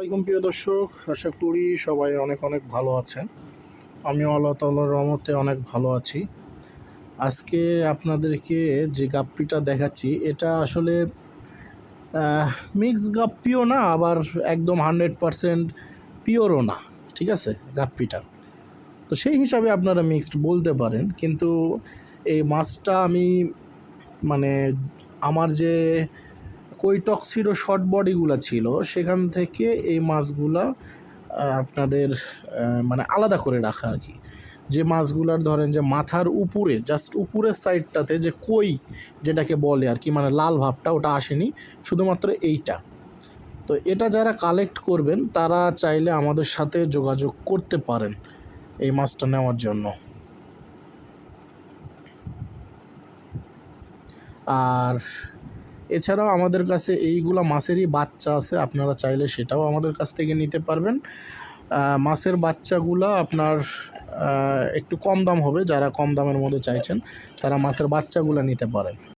আলাইকুম প্রিয় দর্শক, আশা করি সবাই অনেক অনেক ভালো আছেন। আমি আল্লাহ তাল্লার রহমতে অনেক ভালো আছি। আজকে আপনাদেরকে যে গাপ্পিটা দেখাচ্ছি, এটা আসলে মিক্স গাপ্পিও না, আবার একদম হান্ড্রেড পারসেন্ট পিওরও না, ঠিক আছে, গাপ্পিটা। তো সেই হিসাবে আপনারা মিক্সড বলতে পারেন, কিন্তু এই মাছটা আমি মানে আমার যে কৈটক্সিরো শর্ট বডিগুলো ছিল, সেখান থেকে এই মাছগুলা আপনাদের মানে আলাদা করে রাখা আর কি। যে মাছগুলার ধরেন যে মাথার উপরে জাস্ট উপরের সাইডটাতে যে কই যেটাকে বলে আর কি মানে লাল ভাবটা, ওটা আসেনি, শুধুমাত্র এইটা। তো এটা যারা কালেক্ট করবেন, তারা চাইলে আমাদের সাথে যোগাযোগ করতে পারেন এই মাছটা নেওয়ার জন্য। আর এছাড়াও আমাদের কাছে এইগুলা মাছেরই বাচ্চা আছে, আপনারা চাইলে সেটাও আমাদের কাছ থেকে নিতে পারবেন। মাছের বাচ্চাগুলো আপনার একটু কম দাম হবে, যারা কম দামের মধ্যে চাইছেন, তারা মাছের বাচ্চাগুলো নিতে পারেন।